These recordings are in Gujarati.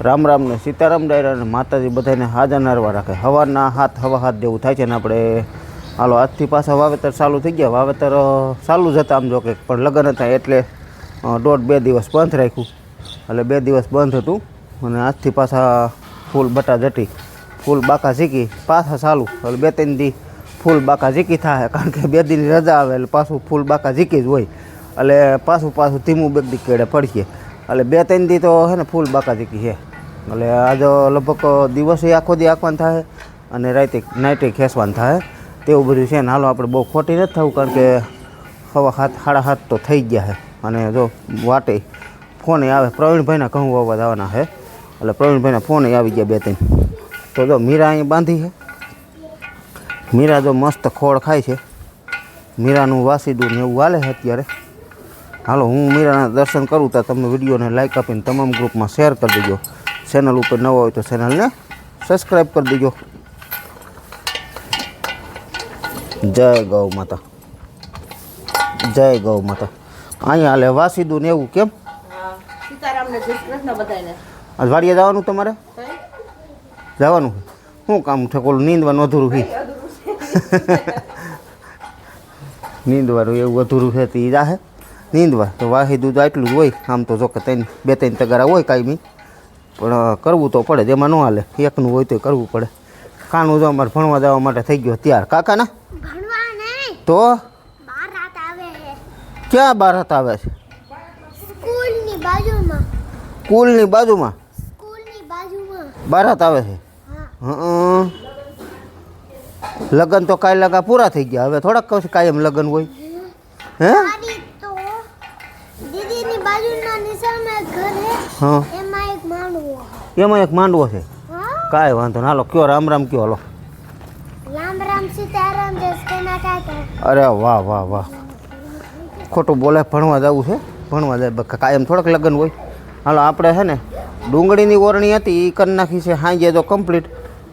રામ રામ ને સીતારામ ડાયરા અને માતાજી બધાને હાજર નારવા રાખે. હવાના હાથ હવા હાથ જેવું થાય છે ને આપણે, હાલો, આજથી પાછા વાવેતર ચાલુ થઈ ગયા. વાવેતર ચાલુ જ હતા આમ જો કે પણ લગ્ન હતા એટલે દોઢ બે દિવસ બંધ રાખ્યું. એટલે બે દિવસ બંધ હતું અને આજથી પાછા ફૂલ બટા જટી, ફૂલ બાકા ઝીકી, પાછા ચાલુ. એટલે બે ત્રણ દી ફૂલ બાકા ઝીકી થાય, કારણ કે બે દીની રજા આવે એટલે પાછું ફૂલ બાકા ઝીકી જ હોય. એટલે પાછું પાછું ધીમું બેગદી કેડે પડીએ. એટલે બે ત્રણ દી તો હે ને ફૂલ બાકા ઝીકી છે એટલે જો લગભગ દિવસે આખો દી આંકવાનું થાય અને રાતે નાઇટે ખેંચવાનું થાય તેવું બધું છે ને હાલો આપણે બહુ ખોટી નથી થવું, કારણ કે હવા હાથ સાડા હાથ તો થઈ ગયા છે અને જો વાટે ફોને આવે, પ્રવીણભાઈના ઘઉં વાવવા જવાના છે એટલે પ્રવીણભાઈના ફોને આવી ગયા બે ત્રણ. તો જો મીરા અહીં બાંધી છે મીરા જો મસ્ત ખોળ ખાય છે. મીરાનું વાસીડું ને એવું હાલે છે અત્યારે. હાલો હું મીરાના દર્શન કરું તો તમે વિડીયોને લાઈક આપીને તમામ ગ્રુપમાં શેર કરી દેજો. ચેનલ ઉપર નવો હોય તો ચેનલને સબસ્ક્રાઈબ કરી દેજો. જય ગૌ માતા. જય ગૌ માતા. અહીંયા હાલે વાસીદું ને એવું કેમ? હા સીતારામને જય શ્રી કૃષ્ણ બધાને આજ વાડીએ જવાનું તમારે? કઈ? જવાનું? શું કામ છે કોલું નીંદવાનું અધૂરું છે? નીંદવાનું એવું અધૂરું છે તે ઈ જાહે. નીંદવા. તો વાહી દૂધ આટલું જ હોય. આમ તો જો કે ત્રણ બે ત્રણ તગારા હોય કાંઈ પણ કરવું તો પડે જેમાં ન હાલે. એકનું હોય તો કરવું પડે. કાનું જો અમારે ભણવા જવા માટે થઈ ગયો ત્યાર કાકા ના તો? બાર રાત આવે છે. ક્યાં બારત આવે છે? સ્કૂલની બાજુમાં. બાર બાજુમાં? બારાત આવે છે? હં. લગ્ન તો કાંઈ લગા પૂરા થઈ ગયા. હવે થોડાક કહું કાયમ લગ્ન હોય. હે મારી તો દીદીની બાજુના નિશાળમાં એક ઘર છે હા. એમાં એક માંડવો છે. કાંઈ વાંધો ના હાલો કયો રામ રામ કયો હાલો. અરે વાહ વાહ વાહ. ખોટું બોલે ભણવા જવું છે? ભણવા જાય બકા કાયમ થોડાક લગ્ન હોય. હાલો આપણે છે ને ડુંગળીની ઓરણી હતી એ કરી નાખી છે હાંજે તો કમ્પ્લીટ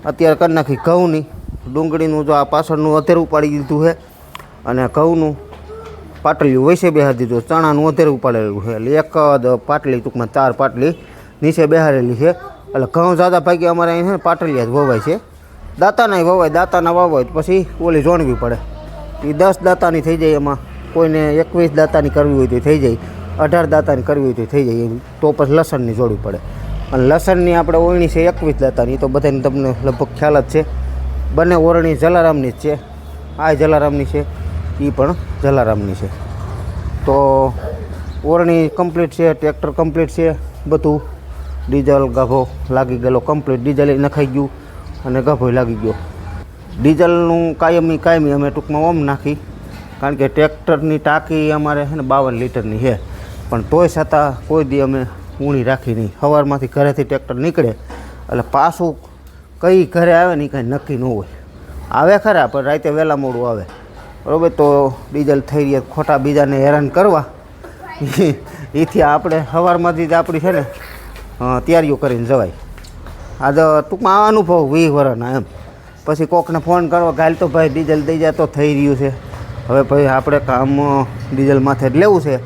અત્યારે કરી નાખી ઘઉંની. ડુંગળીનું જો આ પાછળનું અધેરું પાડી દીધું છે. અને ઘઉંનું પાટલીયું વૈસે બેહાડી દીધો. ચણાનું વધારે પાડેલું છે. એટલે એક પાટલી, ટૂંકમાં ચાર પાટલી નીચે બેહારેલી છે. એટલે ઘઉં જાદા ભાગે અમારે અહીં છે ને પાટલીયા જ વવાય છે. દાંતાના વવાય, દાંતાના વાવાય પછી ઓલી જોણવી પડે. એ દસ દાંતાની થઈ જાય એમાં. કોઈને એકવીસ દાંતાની કરવી હોય તો થઈ જાય. અઢાર દાંતાની કરવી હોય તો થઈ જાય. તો પછી લસણની જોડવી પડે. અને લસણની આપણે ઓળણી છે એકવીસ દાંતાની. તો બધાને તમને લગભગ ખ્યાલ જ છે. બંને ઓરણી જલારામની જ છે. આ જલારામની છે. એ પણ જલારામની છે. તો ઓરણી કમ્પ્લીટ છે ટ્રેક્ટર કમ્પ્લીટ છે, બધું ડીઝલ ગાભો લાગી ગયેલો કમ્પ્લીટ ડીઝલ નખાઈ ગયું અને ગાભો લાગી ગયો. ડીઝલનું કાયમી કાયમી અમે ટૂંકમાં ઓમ નાખી, કારણ કે ટ્રેક્ટરની ટાંકી અમારે છે ને બાવન લીટરની છે. પણ તોય છતાં કોઈ દી અમે ઊણી રાખી નહીં. સવારમાંથી ઘરેથી ટ્રેક્ટર નીકળે, એટલે પાછું કઈ ઘરે આવે ને એ કાંઈ નક્કી ન હોય. આવે ખરા, પણ રાતે વહેલા મોડું આવે. બરાબર? તો ડીઝલ થઈ રહ્યા ખોટા બીજાને હેરાન કરવા. એથી આપણે સવારમાંથી જ આપણી છે ને તૈયારીઓ કરીને જવાય. આ તો ટૂંકમાં આ અનુભવ વીસ વર્ષના એમ. પછી કોકને ફોન કરો ગાલ તો ભાઈ ડીઝલ દઈ જાય તો થઈ રહ્યું છે. હવે ભાઈ આપણે કામ ડીઝલ માથે જ લેવું છે.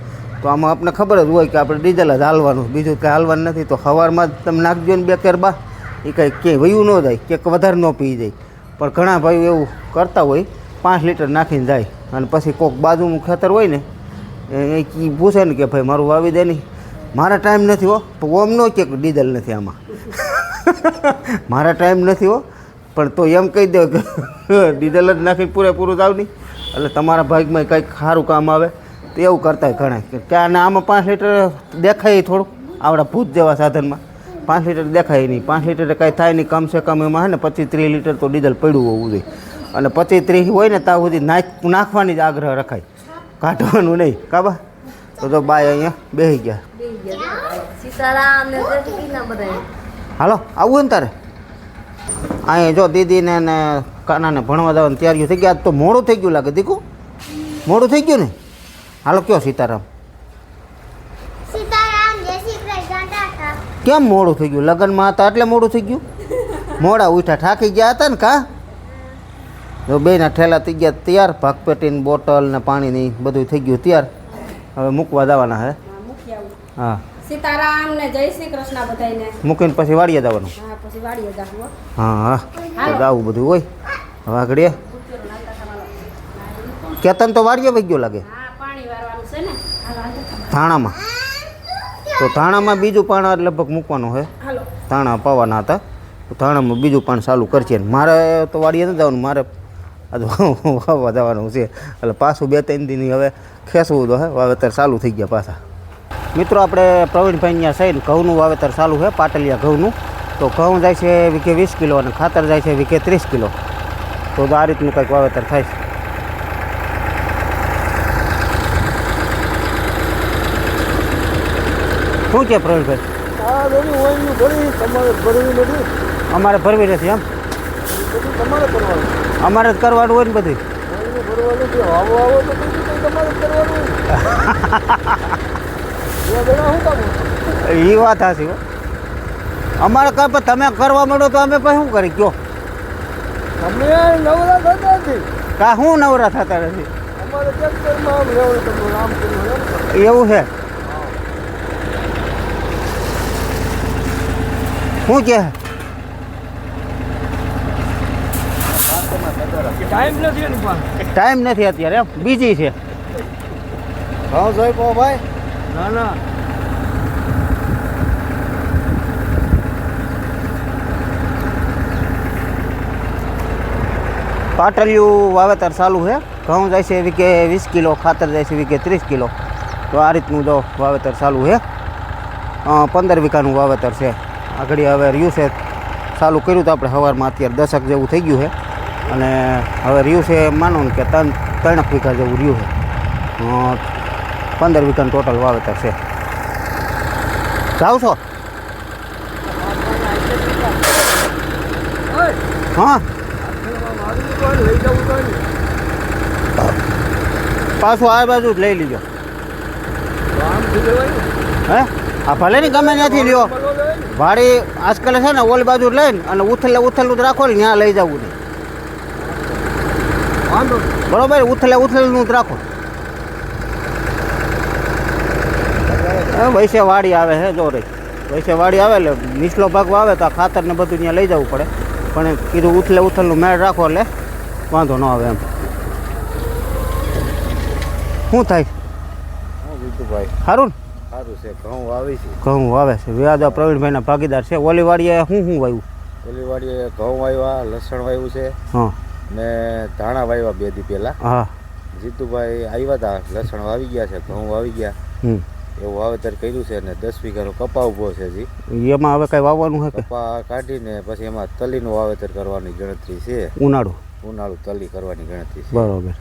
તો આમાં આપણને ખબર જ હોય કે આપણે ડીઝલ જ હાલવાનું. બીજું કંઈ હાલવાનું નથી. તો સવારમાં જ તમે નાખજો ને બે કેર બા. એ કંઈ ક્યાંય વયું ન જાય, ક્યાંક વધારે ન પી જાય. પણ ઘણા ભાઈઓ એવું કરતા હોય પાંચ લીટર નાખીને જાય. અને પછી કોક બાજુનું ખેતર હોય ને, એ પૂછે ને કે ભાઈ, મારું વાવી દે નહીં. મારા ટાઈમ નથી હો. તો ઓમ નો કે ડીઝલ નથી આમાં. મારા ટાઈમ નથી હો. પણ તો એમ કહી દે કે ડીઝલ જ નાખીને પૂરેપૂરું જ નહીં એટલે તમારા ભાગમાં કંઈક સારું કામ આવે. તો એવું કરતા ઘણા કે ને આમાં પાંચ લીટર દેખાય થોડું, આવડા ભૂત જેવા સાધનમાં. પાંચ લીટર દેખાય નહીં. પાંચ લીટર કાંઈ થાય નહીં, કમસે કમ એમાં હે ને, પચીસ ત્રીસ લીટર તો ડીઝલ પડ્યું હોવું જોઈએ. અને પચીસ ત્રીસ હોય ને ત્યાં સુધી નાખ નાખવાની જ આગ્રહ રખાય. કાઢવાનું નહીં. કાબા તો તો બાય અહીંયા બેસી ગયા. હાલો આવું ને તારે? અહીંયા જો દીદીને ને કાનાને ભણવા જવાની તૈયારીઓ થઈ ગયા આજ તો મોડું થઈ ગયું લાગે. દીકુ મોડું થઈ ગયું ને? હાલો કયો સીતારામ? કેમ મોડું થઈ ગયું? લગ્નમાં હતા એટલે મોડું થઈ ગયું? મોડા ઉઠા થાકી ગયા હતા ને કા? જો બેના ઠેલા થઈ ગયા તૈયાર ભાગપેટીની બોટલ ને પાણીની બધું થઈ ગયું તૈયાર. હવે મૂકવા જવાના હે. મૂકી આવું. હા. સીતારામ ને જય શ્રી કૃષ્ણ બધાને મૂકીને પછી વાડીએ જવાનું. હા પછી વાડીએ જાવું હો. હા હા. તો જાવું બધું હોય. હવે આગળ કેતન તો વાડીએ વહી ગયો લાગે. હા પાણી વારવાનું છે ને. હાલો હાલો ધાણામાં. તો ધાણામાં બીજું પાણ લગભગ મૂકવાનું છે હાલો. ધાણા પાવાના હતા. તો ધાણામાં બીજું પાણ ચાલુ કરશે ને મારે તો વાડીએ નથી જવાનું મારે આ તો વાવવા જવાનું છે. એટલે પાછું બે ત્રણ દિન હવે ખેંચવું તો હે વાવેતર ચાલુ થઈ ગયા પાછા. મિત્રો આપણે પ્રવીણભાઈ ત્યાં સહીને ઘઉંનું વાવેતર ચાલુ છે પાટલિયા ઘઉંનું. તો ઘઉં જાય છે વીકે વીસ કિલો અને ખાતર જાય છે વીકે ત્રીસ કિલો. તો આ રીતનું કંઈક વાવેતર થાય છે. શું છે પ્રવીણભાઈ? અમારે ભરવી નથી એમ? તમારે કરવાનું અમારે જ કરવાનું હોય ને બધું એ વાત હાસી અમારે કઈ પણ તમે કરવા માંડો તો અમે પછી શું કરી? કયો. તમે નવરા થતા નથી. કા શું નવરા થતા નથી. એવું છે? શું કે? ટાઈમ નથી એની પાસે. ટાઈમ નથી અત્યારે એમ બીજી છે. હા જોઈ કહો ભાઈ. ના ના. પાટલિયું વાવેતર ચાલુ છે. ઘઉં જાય છે વીકે વીસ કિલો ખાતર જાય છે વીકે ત્રીસ કિલો. તો આ રીતનું જો વાવેતર ચાલુ છે. પંદર વીઘાનું વાવેતર છે. આગળ હવે રહ્યું છે. ચાલુ કર્યું તો આપણે સવારમાં અત્યારે દશક જેવું થઈ ગયું છે. અને હવે રહ્યું છે માનો ને કે ત્રણ ત્રણ વીઘા જેવું રહ્યું છે પંદર વીઘાનું ટોટલ વાવેતર છે જાઓ છો હા. પાછું આ બાજુ જ લઈ લીજો. હે આ ભલે ને ગમે નથી લ્યો ભાડી આજકાલ છે ને ઓલી બાજુ લઈને અને ઉથલે ઉથલું જ રાખો ને, ત્યાં લઈ જવું નહીં. બરોબર ઉથલે ઉથલેલું જ રાખો. વૈસે વાડી આવે છે જો રે. વૈસે વાડી આવે એટલે નીચલો ભાગ આવે તો આ ખાતર ને બધું ત્યાં લઈ જવું પડે. પણ કીધું ઉથલે ઉથલનું મેળ રાખો એટલે વાંધો ન આવે એમ. શું થાય? હા સારું ને? સારું છે ઘઉં વાવી છે. ઘઉં વાવે છે. વ્યાજ પ્રવીણભાઈના ભાગીદાર છે. ઓલીવાડીએ શું શું વાવ્યું? ઓલીવાડીએ વાડીએ ઘઉં વાવ્યા લસણ વાવ્યું છે. હા. ને ધાણા વાવ્યા બે દી પહેલા. હા. જીતુભાઈ આવ્યા હતા લસણ વાવી ગયા છે ઘઉં વાવી ગયા. હમ. એવું વાવેતર કર્યું છે ને દસ વીઘાનો કપા ઊભો છે જી એમાં હવે કઈ વાવવાનું છે કપા કાઢીને પછી એમાં તલીનું વાવેતર કરવાની ગણતરી છે. ઉનાળુ. ઉનાળુ તલી કરવાની ગણતરી છે. બરોબર.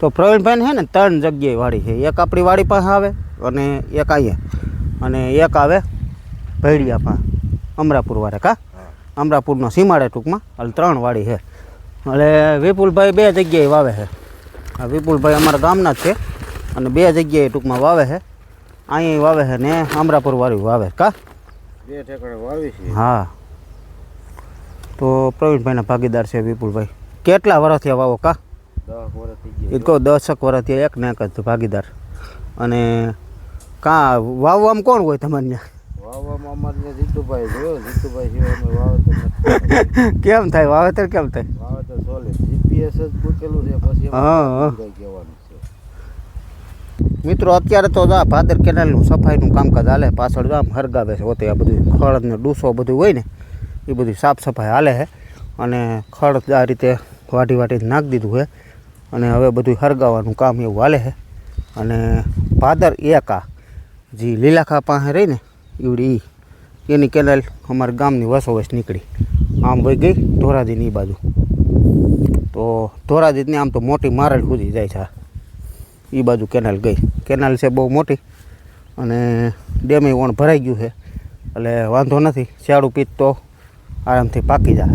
તો પ્રવીણભાઈ છે ને ત્રણ જગ્યાએ વાડી છે. એક આપણી વાડી પાસે આવે અને એક અહીંયા. અને એક આવે ભૈડિયા પાસે. અમરાપુર વાળે કા. અમરાપુરનો સીમાડે ટૂંકમાં અને ત્રણ વાડી છે. એટલે વિપુલભાઈ બે જગ્યાએ વાવે છે. આ વિપુલભાઈ અમારા ગામના જ છે. અને બે જગ્યાએ ટૂંકમાં વાવે છે. અહીંયા વાવે છે ને અમરાપુર વાળી વાવે. કા? બે ઠેકાણે વાવી છે. હા. તો પ્રવીણભાઈના ભાગીદાર છે વિપુલભાઈ. કેટલા વર્ષથી વાવો કા? એ કહો દસક વર્ષથી એક ને એક જ ભાગીદાર. અને કાં વાવવામાં કોણ હોય તમારે ત્યાં? કેમ થાય? વાવેતર કેમ થાય? વાવેતર જીપીએસ જ મૂકેલું છે પછી હા. કઈ કહેવાનું છે. મિત્રો અત્યારે તો આ ભાદર કેનાલનું સફાઈનું કામકાજ હાલે પાછળ આમ હરગાવે છે હોતે આ બધું ખડ ને ડૂસો બધું હોય ને એ બધું સાફ સફાઈ હાલે છે. અને ખડ આ રીતે વાટી વાટી નાખી દીધું છે. અને હવે બધું હરગાવાનું કામ એવું હાલે છે. અને ભાદર એકા જે લીલાખા પાસે રહી ને એવડી એની કેનાલ અમારા ગામની વસો વસ નીકળી. આમ વહી ગઈ ધોરાજીની એ બાજુ. તો ધોરાજીતની આમ તો મોટી મારેલ સુધી જાય છે. એ બાજુ કેનાલ ગઈ. કેનાલ છે બહુ મોટી અને ડેમે વણ ભરાઈ ગયું છે. એટલે વાંધો નથી. શિયાળું પીત તો આરામથી પાકી જાય.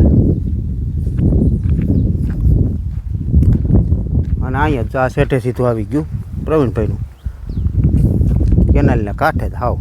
અને અહીંયા જ આ શેઠે સીધું આવી ગયું. પ્રવીણભાઈનું. કેનાલના કાંઠે જ હાવ.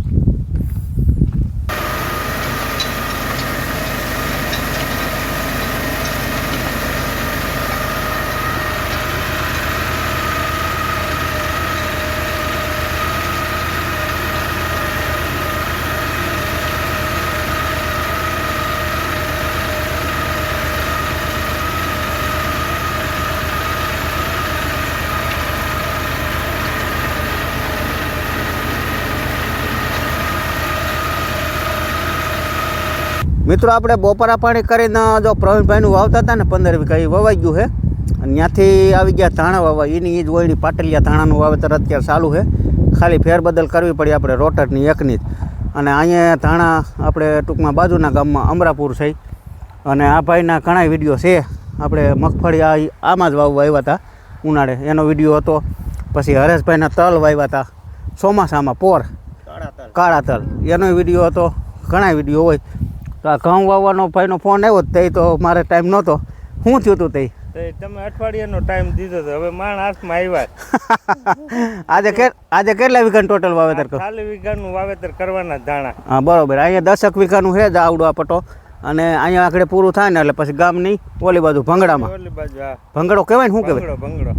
મિત્રો આપણે બોપરા પાણી કરીને જો પ્રવીણભાઈનું વાવતા હતા ને પંદર વીઘા એ વવાઈ ગયું છે. અને ત્યાંથી આવી ગયા ધાણા વાવવા. એની એ જ વળી પાટલિયા ધાણાનું વાવેતર અત્યારે ચાલુ છે. ખાલી ફેરબદલ કરવી પડી આપણે રોટરની એકની જ. અને અહીંયા ધાણા આપણે ટૂંકમાં બાજુના ગામમાં અમરાપુર છે. અને આ ભાઈના ઘણા વીડિયો છે. આપણે મગફળી આ આમાં જ વાવવા આવ્યા હતા ઉનાળે. એનો વીડિયો હતો. પછી હરેશભાઈના તલ વાવ્યા હતા. ચોમાસામાં પોર. કાળા તલ. એનો વીડિયો હતો. ઘણા વીડિયો હોય. તો આ ઘઉં વાવવાનો ભાઈનો ફોન આવ્યો તે તો મારે ટાઈમ નહોતો. શું થયું હતું તે તમે અઠવાડિયાનો ટાઈમ દીધો તો હવે માણ હાથમાં આવ્યા આજે કે આજે કેટલા વીઘાનું ટોટલ વાવેતર કરો? ખાલી વીઘાનું વાવેતર કરવાના ધાણા. હા બરોબર. અહીંયા દસક વીઘાનું છે જ આવડો આ પટો. અને અહીંયા આગળ પૂરું થાય ને એટલે પછી ગામની ઓલી બાજુ ભંગડામાં. ઓલી બાજુ ભંગડો કહેવાય ને શું કહેવાય? ભંગડો.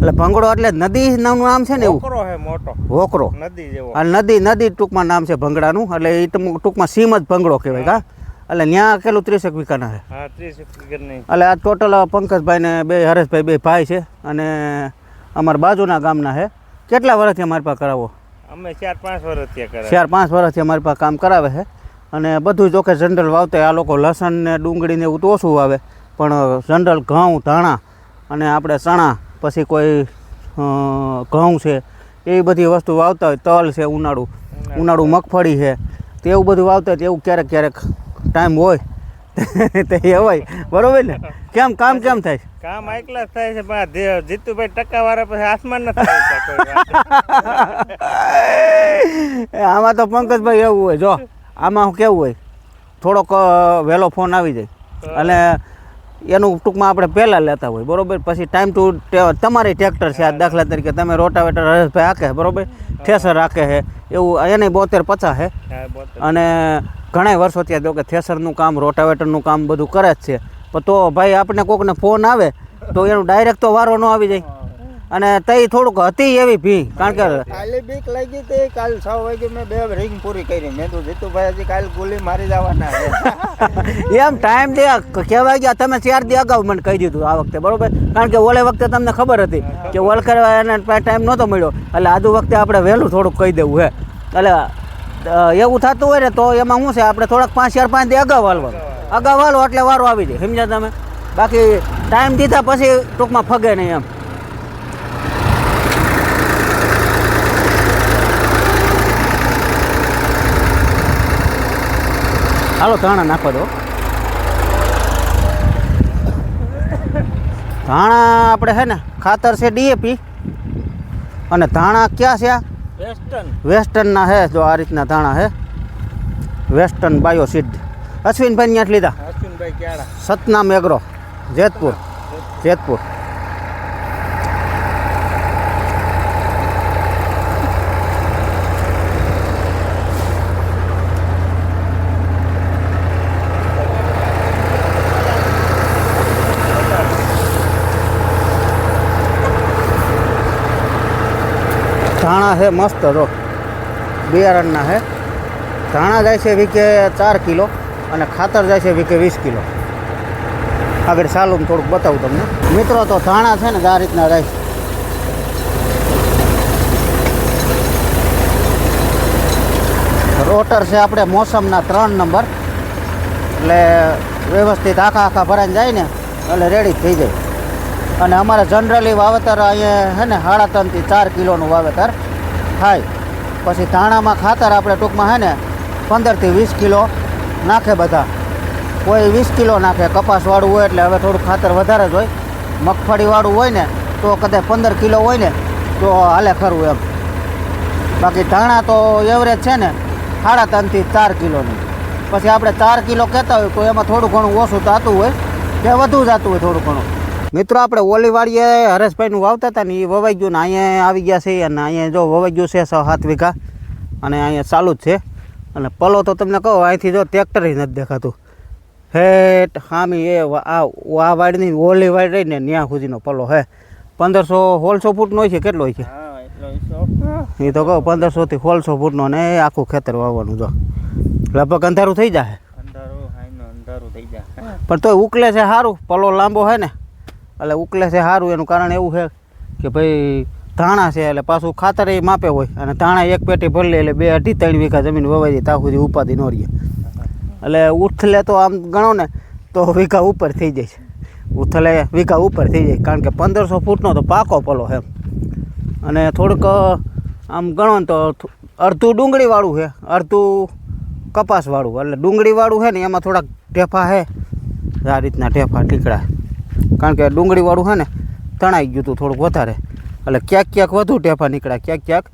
એટલે ભંગડો એટલે નદી નામનું નામ છે ને એવું? હે મોટો. હોકરો. નદી જેવો. આ નદી નદી ટૂંકમાં નામ છે ભંગડાનું એટલે એ ટૂંકમાં સીમ જ ભંગડો કહેવાય કા એટલે ત્યાં કેટલું ત્રીસેક વીઘાના છે. હા ત્રીસેક એટલે આ ટોટલ પંકજભાઈ ને બે હરેશભાઈ બે ભાઈ છે અને અમારા બાજુના ગામના છે. કેટલા વર્ષથી અમારી પાસે કરાવો? અમે ચાર પાંચ વર્ષથી ચાર પાંચ વર્ષથી અમારી પાસે કામ કરાવે છે. અને બધું જોકે જનરલ વાવતા આ લોકો લસણ ને ડુંગળી ને એવું તો ઓછું વાવે. પણ જનરલ ઘઉં ધાણા અને આપણે ચણા પછી કોઈ ઘઉં છે એવી બધી વસ્તુ વાવતા હોય તલ છે ઉનાળું. ઉનાળું. મગફળી છે તે એવું બધું વાવતા હોય એવું ક્યારેક ક્યારેક ટાઈમ હોય. તે એ હોય. બરોબર ને? કેમ કામ કેમ થાય? છે? કામ એકલા થાય છે પણ જીતુભાઈ ટકા વાળા પછી આસમાન ન થાય છે કોઈ વાર. એ આમાં તો પંકજભાઈ એવું હોય જો. આમાં કેવું હોય? થોડોક વહેલો ફોન આવી જાય. અને એનું ટૂંકમાં આપણે પહેલાં લેતા હોય બરોબર? પછી ટાઈમ ટુ તમારી ટ્રેક્ટર છે આ દાખલા તરીકે તમે રોટાવેટર હરેશભાઈ હાકે બરોબર? થેસર રાખે છે એવું એને બોતેર પચાસ છે. અને ઘણા વર્ષો ત્યાં તો કે થેસરનું કામ રોટાવેટરનું કામ બધું કરે જ છે. પણ તો ભાઈ આપણે કોકને ફોન આવે તો એનું ડાયરેક્ટ તો વારો ન આવી જાય. અને તઈ થોડુંક હતી એવી ભી કારણ કે કાલે બીક લાગી તે કાલ છ વાગે મેં બે રિંગ પૂરી કરી. મેં તો જીતુભાઈ હજી કાલ ગોલી મારી જવાના એમ ટાઈમ દે કહેવા ગયા તમે ચાર દી અગાઉ મને કહી દીધું આ વખતે બરોબર? કારણ કે ઓલે વખતે તમને ખબર હતી કે ઓલકર એને ટાઈમ નહોતો મળ્યો. એટલે આજુ વખતે આપણે વહેલું થોડુંક કહી દેવું હે. એટલે એવું થતું હોય ને તો એમાં શું છે આપણે થોડાક પાંચ ચાર પાંચ દી અગાઉ હાલવાનું. અગાઉ હાલો એટલે વારો આવી જાય સમજ્યા તમે? બાકી ટાઈમ દીધા પછી ટૂંકમાં ફગે નહીં એમ. હાલો ધાણા નાખવા દો. ધાણા આપણે છે ને ખાતર છે ડીએપી. અને ધાણા ક્યાં છે આ? વેસ્ટર્ન. વેસ્ટર્નના છે જો આ રીતના ધાણા છે વેસ્ટર્ન બાયો બાયોસીડ. અશ્વિનભાઈ ત્યાં લીધા. અશ્વિનભાઈ સતનામ એગ્રો જેતપુર. જેતપુર. ધાણા છે મસ્ત જો. બિયારણના છે ધાણા જાય છે વીકે ચાર કિલો અને ખાતર જાય છે વીકે વીસ કિલો. આગળ સાલું થોડુંક બતાવું તમને. મિત્રો, તો ધાણા છે ને, આ રીતના જાય છે. રોટર છે આપણે મોસમના ત્રણ નંબર. એટલે વ્યવસ્થિત આખા આખા ભરાઈને જાય ને, એટલે રેડી થઈ જાય. અને અમારે જનરલી વાવેતર અહીંયા છે ને, સાડા ત્રણથી ચાર કિલોનું વાવેતર. થાય પછી ધાણામાં ખાતર આપણે ટૂંકમાં છે ને પંદરથી વીસ કિલો નાખે બધા. કોઈ વીસ કિલો નાખે, કપાસવાળું હોય એટલે હવે થોડું ખાતર વધારે જ હોય. મગફળીવાળું હોય ને તો કદાચ પંદર કિલો હોય ને તો હાલે ખરું એમ. બાકી ધાણા તો એવરેજ છે ને સાડા ત્રણથી ચાર કિલોની. પછી આપણે ચાર કિલો કહેતા હોય તો એમાં થોડું ઘણું ઓછું થતું હોય કે વધુ જતું હોય થોડું ઘણું. મિત્રો આપણે ઓલી વાડીએ હરેશભાઈનું વાવતા હતા ને એ વવાઈ ગયું ને અહીંયા આવી ગયા છે અને અહીંયા જો વવાઈ ગયું છે છ સાત વીઘા અને અહીંયા ચાલુ જ છે. અને પલો તો તમને કહો અહીંથી જો ટ્રેક્ટર નથી દેખાતું. હેઠ હામી એ આ આ વાડીની ઓલી વાડી રહી ને ત્યાં સુધીનો પલો હે. પંદરસો સોળસો ફૂટનો હોય છે કેટલો હોય છે? હા એ તો કહો પંદરસોથી સોળસો ફૂટનો ને આખું ખેતર વાવવાનું જો. લગભગ અંધારું થઈ જાય અંધારું થઈ જાય પણ તોય ઉકલે છે સારું પલો લાંબો છે ને. એટલે ઉકલે છે સારું એનું કારણ એવું છે કે ભાઈ ધાણા છે એટલે પાછું ખાતર એ માપે હોય અને ધાણા એક પેટી ભરી લે એટલે બે અઢી ત્રણ વીઘા જમીન વવાઈ જાય, ત્યાં સુધી ઉપાધિ ન રહીએ એટલે ઉથલે તો આમ ગણો ને તો વીઘા ઉપર થઈ જાય છે. ઉથલે વીઘા ઉપર થઈ જાય, કારણ કે પંદરસો ફૂટનો તો પાકો પલો છે અને થોડુંક, આમ ગણો ને તો અડધું ડુંગળીવાળું છે, અડધું કપાસવાળું. એટલે ડુંગળીવાળું છે ને એમાં થોડાક ઢેફા છે. આ રીતના ઢેફા ટીકડા. કારણ કે ડુંગળીવાળું છે ને, તણાઈ ગયું હતું થોડુંક વધારે. એટલે ક્યાંક ક્યાંક વધુ ટેફા નીકળ્યા, ક્યાંક ક્યાંક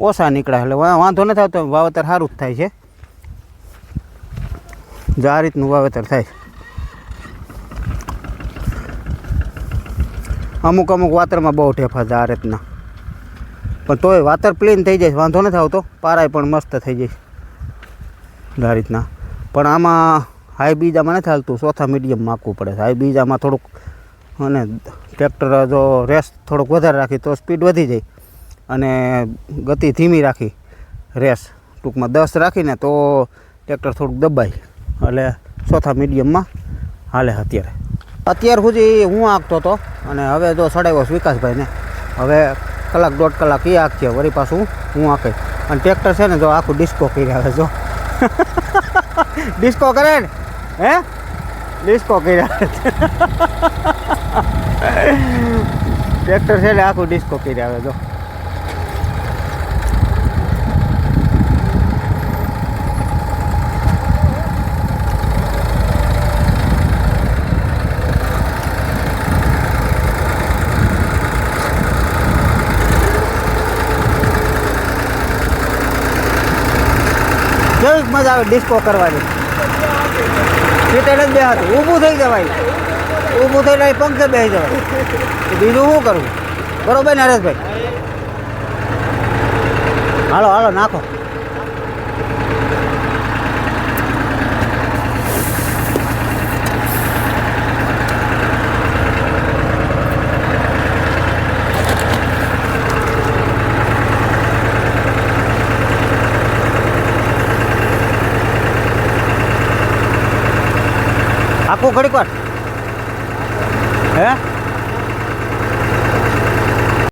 ઓછા નીકળ્યા. એટલે વાંધો નથી આવતો વાવેતર સારું જ થાય છે. જે આ રીતનું વાવેતર થાય. અમુક અમુક વાતરમાં બહુ ઠેફા છે આ રીતના. પણ તોય વાતર પ્લેન થઈ જાય, વાંધો નથી આવતો. પારાય પણ મસ્ત થઈ જાય. આ રીતના. પણ આમાં હાઈ બીજામાં નથી હાલતું. ચોથા મીડિયમમાં માખવું પડે હાઈ બીજામાં થોડુંક અને ટ્રેક્ટર જો રેસ થોડોક વધારે રાખી તો સ્પીડ વધી જાય. અને ગતિ ધીમી રાખી રેસ ટૂંકમાં દસ રાખીને તો ટ્રેક્ટર થોડુંક દબાય. એટલે ચોથા મીડિયમમાં હાલે અત્યારે. અત્યાર સુધી હું આંકતો હતો અને હવે જો સડાવ્યો છું વિકાસભાઈને, હવે કલાક દોઢ કલાક એ આંકીએ વળી પાછું હું આંકે. અને ટ્રેક્ટર છે ને જો આખું ડિસ્કો કરી આવે જો. ડિસ્કો કરે ને? હે? ડિસ્કો કરી આવે ટ્રેક્ટર છે ને આખું ડિસ્કો કરી આવે જો. મજા આવે ડિસ્કો કરવાની. સીટેડ જ બેહાતું. ઊભું થઈ જવાય. ઊભું થઈને અહીં પંખે બે જવાય. બીજું શું કરવું બરોબર નરેશભાઈ હાલો હાલો, નાખો. આખું ઘડીક વાર. હે?